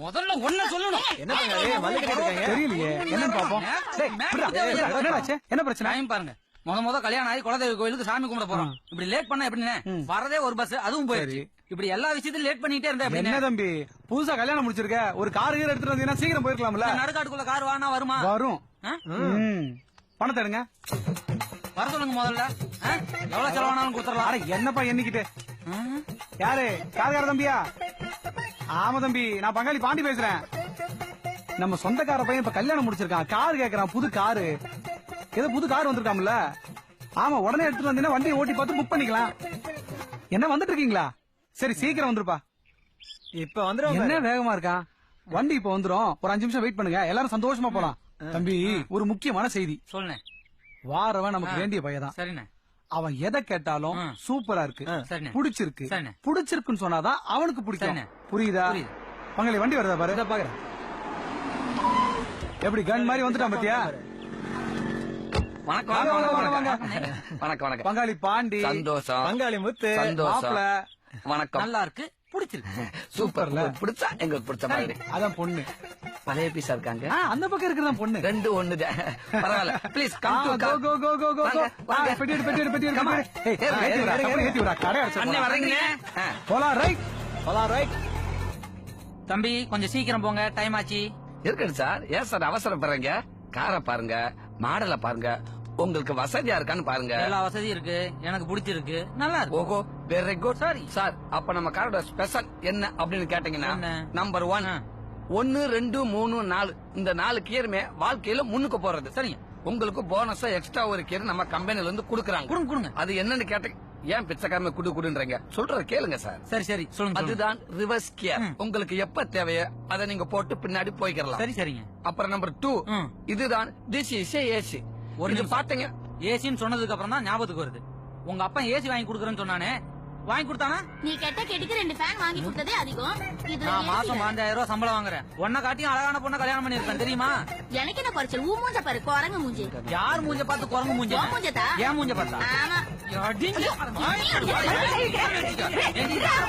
முதல்ல ஒண்ணு சொல்லணும். என்ன தெரியலையே. என்னன்னு பாப்போம். என்னடாச்சு? என்ன பிரச்சனை? டைம் பாருங்க. முத முத கல்யாணம் ஆகி குலதெய்வ கோயிலுக்கு சாமி கும்பிட போறோம். இப்படி லேட் பண்ணா எப்படின்னு? வரதே ஒரு பஸ் அதுவும் போயிருச்சு இப்படி எல்லா விஷயத்தையும் லேட் பண்ணிட்டே இருந்தா என்ன தம்பி? புதுசா கல்யாணம் முடிச்சிருக்க. ஒரு கார் கீர் எடுத்துட்டு வந்தீங்கன்னா சீக்கிரம் போயிருக்கலாம்ல? நடுக்காட்டுக்குள்ள கார் வானா வருமா? வரும். பணத்தை எடுங்க. வர சொல்லுங்க முதல்ல. ஆ? எவ்வளவு செலவானாலும் கொடுத்துடலாம். என்னப்பா எண்ணிக்கிட்டு? யாரு? கார்கார தம்பியா? ஆமா தம்பி நான் பங்காளி பாண்டி பேசுறேன். நம்ம சொந்தக்கார பையன் இப்ப கல்யாணம் முடிச்சிருக்கான். கார் கேக்குறான் புது காரு. ஏதோ புது கார் வந்திருக்காம்ல. ஆமா உடனே எடுத்துட்டு வந்தீங்கன்னா வண்டியை ஓட்டி பார்த்து புக் பண்ணிக்கலாம். என்ன வந்துட்டு இருக்கீங்களா? சரி சீக்கிரம் வந்துருப்பா. இப்ப வந்துடும் என்ன வேகமா இருக்கான் வண்டி இப்ப வந்துரும். ஒரு அஞ்சு நிமிஷம் வெயிட் பண்ணுங்க. எல்லாரும் சந்தோஷமா போலாம். தம்பி ஒரு முக்கியமான செய்தி. சொல்லுண்ணே. வாரவன் நமக்கு வேண்டிய பையன் தான் சரிண்ணே. அவன் எதை கேட்டாலும். சூப்பரா இருக்கு. புடிச்சிருக்கு. புடிச்சிருக்குன்னு சொன்னாதான் அவனுக்கு பிடிக்கும். புரியுதா. பங்காளி வண்டி வருதா பாரு? பாக்குறேன். எப்படி கன் மாதிரி வந்துட்டான் பாத்தியா? வணக்கம் வணக்கம் வணக்கம். பங்காளி பாண்டி சந்தோஷம். பங்காளி முத்து சந்தோஷம். வணக்கம். நல்லா இருக்கு பிடிச்சிருக்கு சூப்பர்ல. பிடிச்சா எங்களுக்கு பிடிச்ச மாதிரி. அதான் பொண்ணு. பழைய பீஸா இருக்காங்க. அந்த பக்கம் இருக்கிறதா பொண்ணு. ரெண்டு ஒண்ணு பரவாயில்ல. Please come to go go go go go வாங்க, வாங்க. பெட்டி எடு, பெட்டி எடு, பெட்டி எடு, பெட்டி எடு. ஏய், ஏய், ஏத்தி கப்பலை ஏத்தி விடுறா, கடை அண்ணே அடைச்சிட்டு வர்றீங்க ஆ. போலாம் ரைட். போலாம் ரைட். தம்பி கொஞ்சம் சீக்கிரம் போங்க. டைம் ஆச்சு. இருக்கட்டும் சார். ஏன் சார் அவசரப்படுறீங்க? காரை பாருங்க. மாடலை பாருங்க. உங்களுக்கு வசதியா இருக்கான்னு பாருங்க. எல்லா வசதியும் இருக்கு. எனக்கு பிடிச்சிருக்கு. நல்லா இருக்கு. ஓஹோ வெரி குட் சரி. சார் அப்ப நம்ம காரோட ஸ்பெஷல் என்ன அப்படின்னு கேட்டீங்கன்னா? Number one. ஒன்னு ரெண்டு மூணு நாலு. இந்த நாலு கியருமே வாழ்க்கையில முன்னுக்கு போறது. சரிங்க. உங்களுக்கு போனஸா எக்ஸ்ட்ரா ஒரு கியர் நம்ம கம்பெனில இருந்து குடுக்குறாங்க. கொடுங்க கொடுங்க. அது என்னன்னு கேட்ட ஏன் பிச்சைக்காரமே குடு குடுன்றீங்க? சொல்றத கேளுங்க சார். சரி சரி. சொல்லுங்க. அதுதான் ரிவர்ஸ் கியர் ம். உங்களுக்கு எப்ப தேவையோ அதை நீங்க போட்டு பின்னாடி போய்க்கலாம் சரி சரிங்க. அப்புறம் நம்பர் டூ. இதுதான் திஸ் இஸ் ஏசி ஒரு. பாத்தீங்க. ஏசின்னு சொன்னதுக்கு அப்புறம் தான் ஞாபகத்துக்கு வருது. உங்க அப்பா ஏசி வாங்கி கொடுக்குறேன்னு சொன்னானே. வாங்கி கொடுத்தானா? நீ கெட்ட கெட்டுக்கு ரெண்டு ஃபேன் வாங்கி கொடுத்ததே அதிகம். நான் மாசம். பாஞ்சாயிரம் ரூபாய் சம்பளம் வாங்குறேன். உன்னை காட்டியும் அழகான பொண்ணை கல்யாணம் பண்ணிருக்கேன் தெரியுமா? எனக்கு என்ன குறைச்சல்? ஊ மூஞ்ச பாரு குரங்கு மூஞ்சி. யார் மூஞ்ச பார்த்து குரங்கு மூஞ்ச? உன் மூஞ்சத்தா? ஏன் மூஞ்ச பார்த்தா? ஆமா. அடிங்க. ஏண்டி, யாரை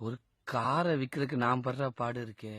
ஒரு காரை விற்கிறதுக்கு நான் படுற பாடு இருக்கே.